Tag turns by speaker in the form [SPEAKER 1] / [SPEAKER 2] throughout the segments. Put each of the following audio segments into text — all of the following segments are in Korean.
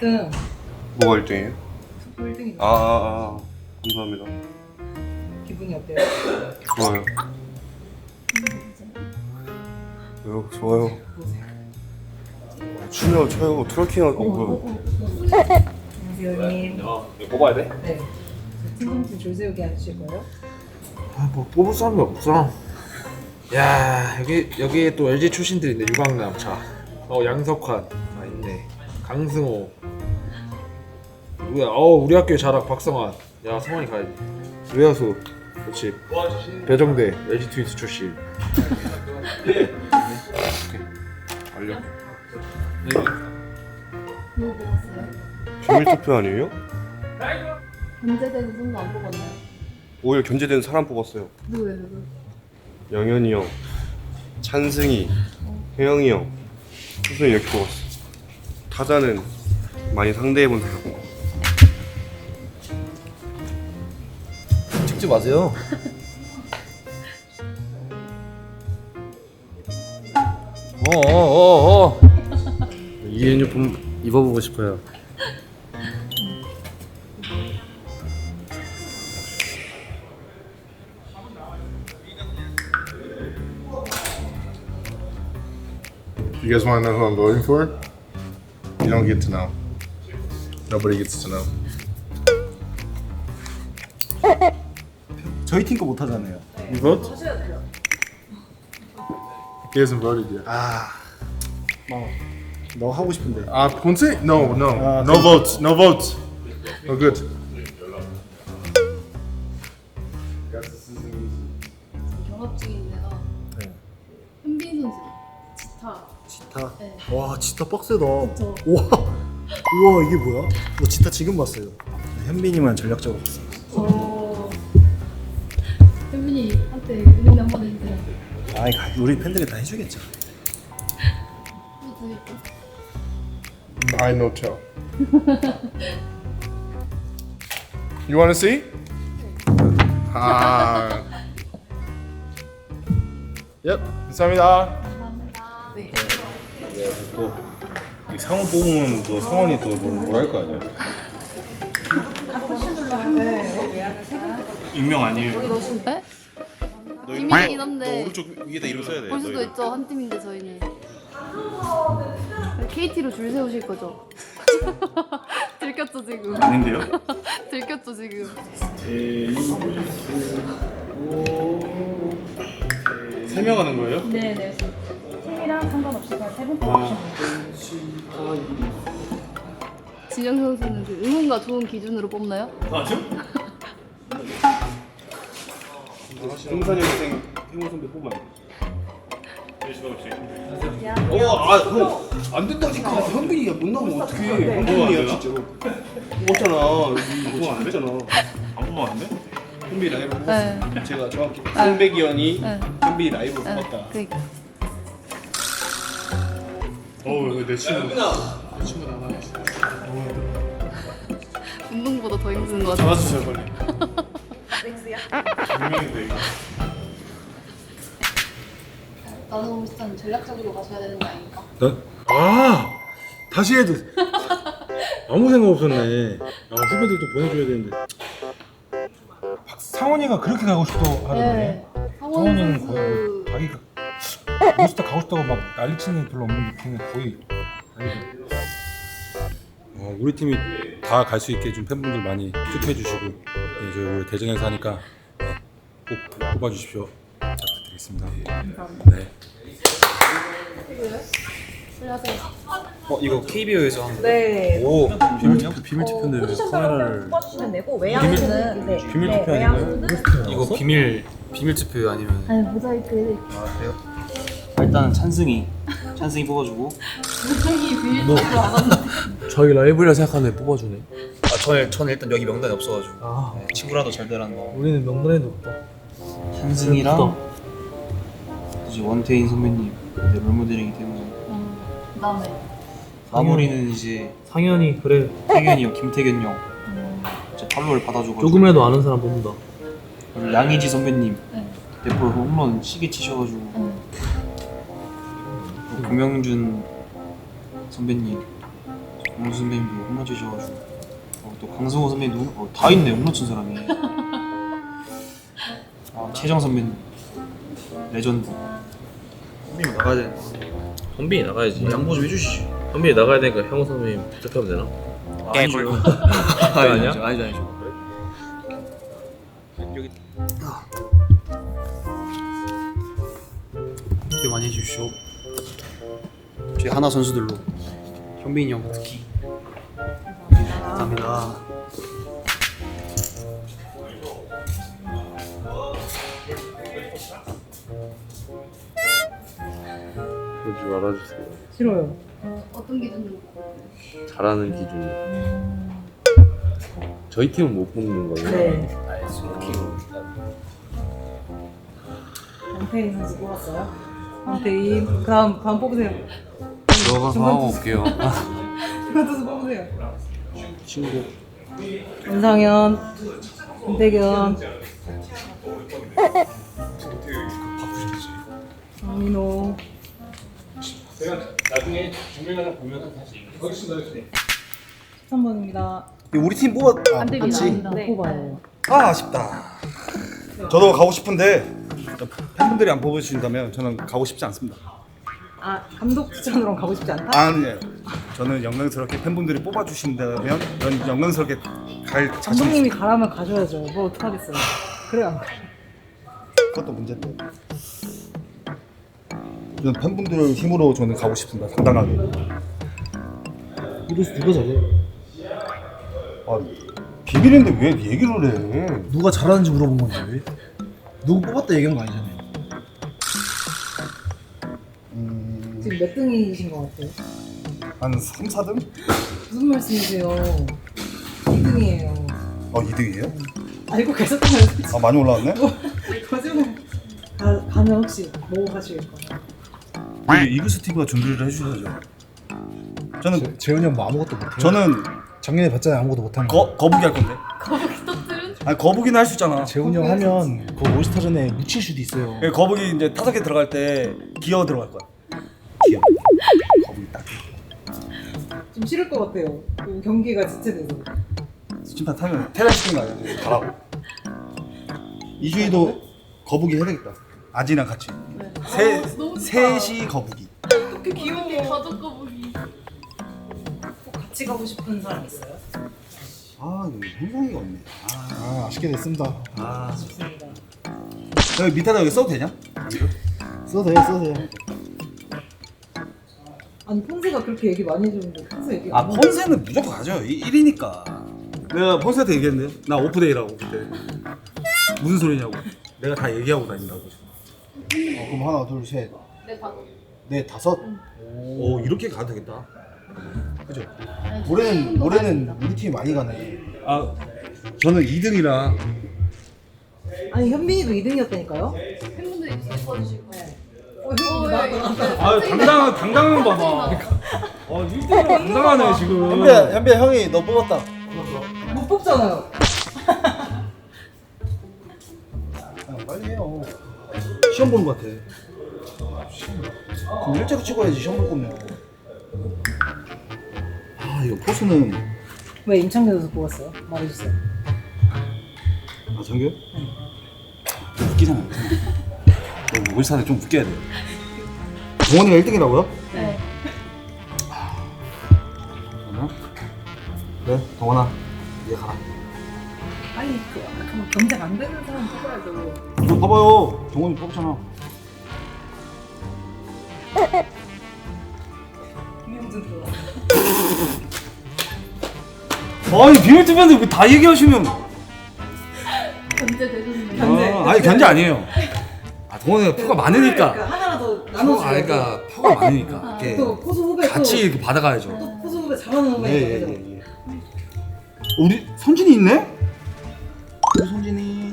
[SPEAKER 1] 1등.
[SPEAKER 2] 뭐가 1등이에요?
[SPEAKER 1] 투표 1등이다.
[SPEAKER 2] 아, 아, 아 감사합니다.
[SPEAKER 1] 기분이 어때요?
[SPEAKER 2] 좋아요. 왜요? 좋아요. 춤이요, 춰요, 트래킹하고 어, 뭐야?
[SPEAKER 1] 안녕하세요, 형님.
[SPEAKER 3] 이거 뽑아야 돼?
[SPEAKER 1] 네. 팀장님 줄 세우게 하실 거예요?
[SPEAKER 3] 아 뭐 뽑을 사람이 없어 야 여기 여기 또 LG 출신들인데 유광남 차어 양석환 아 있네 강승호 누구야 어 우리 학교의 자랑 박성환 야 성환이 가야지 외야수 그렇지 배정대 LG 트윈스 출신
[SPEAKER 2] 알려.
[SPEAKER 4] 누구 뽑았어요?
[SPEAKER 2] 비밀 투표 아니에요?
[SPEAKER 4] 견제되는 손도 안 뽑았나요?
[SPEAKER 2] 오히려 견제된 사람 뽑았어요.
[SPEAKER 4] 누구예요 누구?
[SPEAKER 2] 영현이 형, 찬승이, 혜영이 형, 수순이 이렇게 뽑았어. 타자는 많이 상대해본 사람.
[SPEAKER 5] 찍지 마세요. 어어어 어. 이 유니폼 입어보고 싶어요.
[SPEAKER 6] You guys want to know who I'm voting for? You don't get to know. Nobody gets to know.
[SPEAKER 5] 저희 팀 거 못 하잖아요.
[SPEAKER 6] You vote? He hasn't voted yet.
[SPEAKER 5] 너 하고 싶은데.
[SPEAKER 6] Uh, Ponce? No, no.
[SPEAKER 5] Uh,
[SPEAKER 6] no votes. No votes. No good.
[SPEAKER 4] 경합 중인데요.
[SPEAKER 5] 네.
[SPEAKER 4] 현빈 선수 지타.
[SPEAKER 5] 지타.
[SPEAKER 4] 네.
[SPEAKER 5] 와 지타 빡세다.
[SPEAKER 4] 그쵸.
[SPEAKER 5] 우와. 우와 이게 뭐야? 너 지타 지금 봤어요. 현빈이만 전략적으로 봤어.
[SPEAKER 4] 어.
[SPEAKER 5] 아이 가- 우리 팬들이 다 해주겠죠.
[SPEAKER 4] 또.
[SPEAKER 6] I no tell. you want to see? Ah. yep. 감사합니다.
[SPEAKER 4] 감사합니다. 네.
[SPEAKER 7] 이 상원 뽑으면 또 상원이 또 뭐- 할거 아니야? 익명 아니에요.
[SPEAKER 4] 네? 비 밀이긴 한데
[SPEAKER 7] 오른쪽 위에다 이름 써야 돼.
[SPEAKER 4] 볼 수도
[SPEAKER 7] 너희들.
[SPEAKER 4] 있죠 한 팀인데 저희는. KT로 줄 세우실 거죠? 들켰죠 지금.
[SPEAKER 7] 아닌데요?
[SPEAKER 4] 들켰죠 지금.
[SPEAKER 7] 세명 하는 거예요?
[SPEAKER 8] 네네. 팀이랑 상관없이 그냥 세분 뽑으시면
[SPEAKER 4] 진영 선수는 그 응원가 좋은 기준으로 뽑나요?
[SPEAKER 2] 동산이 학생 행운 선배 뽑아야 돼.
[SPEAKER 7] 어, 아, 형. 안 된다니까. 현빈이가 못 나오면 어떡해. 현빈이야, 진짜로. 뽑았잖아. 이거 안 됐잖아. 안 뽑았는데? 현빈이 라이브
[SPEAKER 4] 네.
[SPEAKER 7] 뽑았어. 제가 정확히. 송백이현이
[SPEAKER 4] 네.
[SPEAKER 7] 현빈이 라이브
[SPEAKER 4] 네.
[SPEAKER 7] 뽑았다.
[SPEAKER 4] 그러니까.
[SPEAKER 7] 어우, 내 친구.
[SPEAKER 4] 운동보다 더 힘든 것 같아요.
[SPEAKER 7] 잡아주세요, 빨리. 분명인데, 이거.
[SPEAKER 4] 나는 비슷한 전략적으로 가셔야 되는 거 아닙니까?
[SPEAKER 9] 아 다시 해도 아무 생각 없었네. 아 후배들도 보내줘야 되는데. 상원이가 그렇게 가고 싶어 하던데.
[SPEAKER 4] 상원
[SPEAKER 9] 상원이는 거의
[SPEAKER 4] 선수
[SPEAKER 9] 자기가 몬스터 가고 싶다고 막 난리치는 별로 없는데 걔는 거의 아니고. 어, 우리 팀이 다 갈 수 있게 좀 팬분들 많이 투표해 주시고 예, 저희 올해 대전에서 하니까 예, 꼭 뽑아 주십시오. 부탁드리겠습니다. 네.
[SPEAKER 4] 안녕하세요.
[SPEAKER 5] 어 이거 KBO에서 한
[SPEAKER 1] 네.
[SPEAKER 5] 오 비밀 투표 비밀 투표인데 왜 카메라를
[SPEAKER 8] 사람들 뽑아주시면 되고 외양수는 네.
[SPEAKER 5] 비밀
[SPEAKER 8] 네,
[SPEAKER 5] 투표
[SPEAKER 8] 외양수는
[SPEAKER 5] 이거 비밀 비밀 투표 아니면
[SPEAKER 4] 아니 모자이크
[SPEAKER 5] 아 그래요? 일단 찬승이 찬승이 뽑아주고
[SPEAKER 4] 왔는데.
[SPEAKER 3] 저희 라이브라 생각하는 애 뽑아주네
[SPEAKER 5] 아 저는 저는 일단 여기 명단에 없어가지고
[SPEAKER 3] 아
[SPEAKER 5] 네, 친구라도 잘 되라는 거
[SPEAKER 3] 우리는 명단에도 없다
[SPEAKER 5] 찬승이랑 이제 원태인 선배님 내 롤모델이기 때문에.
[SPEAKER 4] 음, 그다음에.
[SPEAKER 5] 마무리는 이제
[SPEAKER 3] 상현이 그래.
[SPEAKER 5] 태균이 형, 김태균 형
[SPEAKER 4] 음,
[SPEAKER 5] 이제 팔로를 받아줘가지고.
[SPEAKER 3] 조금이라도 아는 사람 뽑는다.
[SPEAKER 5] 그리고 양의지 선배님.
[SPEAKER 4] 네.
[SPEAKER 5] 대포 홈런 시계 치셔가지고.
[SPEAKER 4] 음,
[SPEAKER 5] 또 고명준 선배님.
[SPEAKER 3] 문 선배님도 홈런 치셔가지고. 어, 또 강성호 선배님도 어, 다 있네 홈런 친 사람이. 아, 최정 선배님 레전드.
[SPEAKER 10] 현빈이 나가야 돼. 현빈이 나가야지. 양보 좀 해주시지. 현빈이 나가야 되니까 형우 선배님 부탁하면 되나?
[SPEAKER 3] 아니죠.
[SPEAKER 10] 아니야?
[SPEAKER 3] 아니죠? 아니죠. 아니죠. 기대 많이 해주십시오. 저희 하나 선수들로. 현빈이 형 특히. 감사합니다
[SPEAKER 2] 그러지 말아주세요.
[SPEAKER 1] 싫어요.
[SPEAKER 4] 어떤 기준으로?
[SPEAKER 2] 잘하는 기준이. 저희 팀은 못 뽑는 거예요.
[SPEAKER 1] 네. 선수 뽑았어요. 안태인. 그 다음, 다음 뽑으세요.
[SPEAKER 3] 들어가서 하고 올게요
[SPEAKER 1] 중간 투수 뽑으세요.
[SPEAKER 3] 친구
[SPEAKER 1] 윤상현, 김태견, 강민호,
[SPEAKER 9] 나중에 중간에 보면 다시 얘기해.
[SPEAKER 1] 13번입니다.
[SPEAKER 7] 우리 팀 뽑았. 아,
[SPEAKER 4] 안 됩니다.
[SPEAKER 1] 안못
[SPEAKER 4] 됩니다.
[SPEAKER 1] 뽑아요.
[SPEAKER 7] 아 아쉽다. 저도 가고 싶은데 팬분들이 안 뽑으신다면 저는 가고 싶지 않습니다.
[SPEAKER 1] 아, 감독 추천으로 가고 싶지 않다?
[SPEAKER 7] 아니에요. 저는 영광스럽게 팬분들이 뽑아주신다면 전 영광스럽게 갈 자신.
[SPEAKER 1] 감독님이 가라면 가셔야죠. 뭐 어떡하겠어요. 그래 안 가.
[SPEAKER 7] 그것도 문제인데. 저는 팬분들 힘으로 저는 가고 싶습니다. 당당하게.
[SPEAKER 3] 이래서 누가 잘해?
[SPEAKER 7] 아, 비밀인데 왜 얘기를 해?
[SPEAKER 8] 누가 잘하는지 물어본 건데 왜? 누구 뽑았다 얘기한 거 아니잖아요.
[SPEAKER 7] 음,
[SPEAKER 1] 지금 몇 등이신 것 같아요?
[SPEAKER 7] 한 3, 4등?
[SPEAKER 1] 무슨 말씀이세요? 2등이에요.
[SPEAKER 7] 어, 2등이에요?
[SPEAKER 1] 알고 계셨다면서
[SPEAKER 7] 아, 많이 올라왔네?
[SPEAKER 1] 거짓말. 가, 가면 혹시 뭐 하실 거예요?
[SPEAKER 7] 우리 이글스 TV가 준비를 해주셔야죠. 저는
[SPEAKER 8] 재- 재현이 형뭐 아무것도 못해요.
[SPEAKER 7] 저는
[SPEAKER 8] 작년에 봤잖아요 아무것도 못하는 거.
[SPEAKER 7] 거, 거북이 할 건데. 아니 거북이는 할 수 있잖아.
[SPEAKER 8] 재훈이 형 하면 그 올스타전에 묻힐 수도 있어요.
[SPEAKER 7] 예, 거북이 이제 타석에 들어갈 때 기어 들어갈 거야. 기어. 거북이 딱.
[SPEAKER 1] 좀 싫을 것 같아요. 그 경기가 지체돼서.
[SPEAKER 7] 심판 타면 테라 시킨 거 아니야? 가라고. 이주희도 거북이 해야 되겠다. 아지랑 같이. 세 셋이 거북이.
[SPEAKER 1] 어떻게 귀여워.
[SPEAKER 4] 가족 거북이.
[SPEAKER 1] 꼭 같이 가고 싶은 사람 있어요?
[SPEAKER 7] 아 여기 현상이가 없네. 아,
[SPEAKER 8] 아 아쉽게 됐습니다.
[SPEAKER 7] 아.
[SPEAKER 1] 좋습니다.
[SPEAKER 7] 여기 밑에다 여기 써도 되냐?
[SPEAKER 8] 써도 돼요 써도 돼요.
[SPEAKER 1] 아니 폰세가 그렇게 얘기 많이 해주는데 폰세 얘기
[SPEAKER 7] 아
[SPEAKER 1] 안.
[SPEAKER 7] 폰세는 무조건 가죠. 1위니까. 내가 폰세한테 얘기했는데 나 오프데이라고 그때. 무슨 소리냐고. 내가 다 얘기하고 다닌다고.
[SPEAKER 8] 어, 그럼 하나 둘 셋.
[SPEAKER 4] 네, 다.
[SPEAKER 8] 네 다섯.
[SPEAKER 7] 오 이렇게 가도 되겠다. 그죠?
[SPEAKER 8] 올해는 올해는 우리 팀이 많이 가네.
[SPEAKER 7] 아 저는 2등이라
[SPEAKER 1] 아니 현민이도 2등이었다니까요?
[SPEAKER 4] 팬분들이 예뻐주실 거예요.
[SPEAKER 1] 어, 현민이 나왔다 나왔다.
[SPEAKER 7] 아 당당 당당한 거 봐. 어 1등이 당당하네 지금.
[SPEAKER 8] 현비야 현비야 형이 너 뽑았다.
[SPEAKER 1] 못 뽑잖아요.
[SPEAKER 8] 야, 빨리 해요.
[SPEAKER 7] 시험 보는 거 같아.
[SPEAKER 8] 그럼 일자로 찍어야지 시험 볼 거면.
[SPEAKER 7] 아 이거 포수는
[SPEAKER 1] 왜 임창규 선수 뽑았어요? 말해주세요.
[SPEAKER 7] 아 장규? 웃기잖아. 너 울산에 좀 웃겨야 돼. 동원이가 1등이라고요?
[SPEAKER 4] 네.
[SPEAKER 7] 그러나? 그래 동원아 이제 가라.
[SPEAKER 1] 빨리 그 잠깐만 경쟁 안 되는 사람 뽑아야죠.
[SPEAKER 7] 이거 봐봐요. 동원이 뽑잖아.
[SPEAKER 1] 들어와.
[SPEAKER 7] 아니 비밀 투표인데 왜다 얘기하시면?
[SPEAKER 4] 견제.
[SPEAKER 1] 견제.
[SPEAKER 7] 아, 아니 견제 아니에요. 아 동원이가 표가 많으니까.
[SPEAKER 1] 그러니까 하나라도
[SPEAKER 7] 표,
[SPEAKER 1] 나눠주고.
[SPEAKER 7] 아 그러니까 표가 많으니까. 이렇게
[SPEAKER 1] 또 포수 후배
[SPEAKER 7] 같이
[SPEAKER 1] 또,
[SPEAKER 7] 이렇게 받아가야죠.
[SPEAKER 1] 또 포수 후배 잘하는 후배
[SPEAKER 7] 예, 예,
[SPEAKER 1] 있거든요.
[SPEAKER 7] 예, 예. 우리 선진이 있네? 우리 선진이.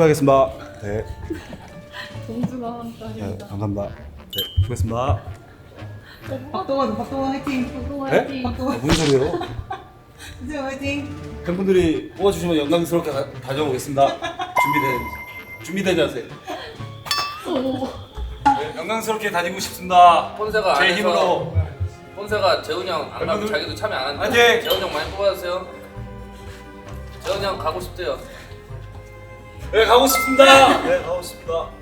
[SPEAKER 7] 투표하겠습니다. 네.
[SPEAKER 4] 공주가 한다.
[SPEAKER 7] 네, 감사합니다. 네, 수고했습니다.
[SPEAKER 1] 박동원, 박동원 화이팅.
[SPEAKER 4] 박동원
[SPEAKER 7] 네?
[SPEAKER 4] 화이팅.
[SPEAKER 1] 어, 아,
[SPEAKER 7] 무슨 소리예요?
[SPEAKER 1] 이재용 화이팅.
[SPEAKER 7] 팬분들이 뽑아주시면 영광스럽게 다, 다녀오겠습니다. 준비된 준비된 자세. 네, 영광스럽게 다니고 싶습니다.
[SPEAKER 10] 본사가
[SPEAKER 7] 제 힘으로.
[SPEAKER 10] 본사가 재훈이 형 안 가면 자기도 참여 안 한대. 재훈이 형 많이 뽑아주세요. 재훈이 형 가고 싶대요.
[SPEAKER 7] 네 가고 싶습니다. 네 가고 싶습니다.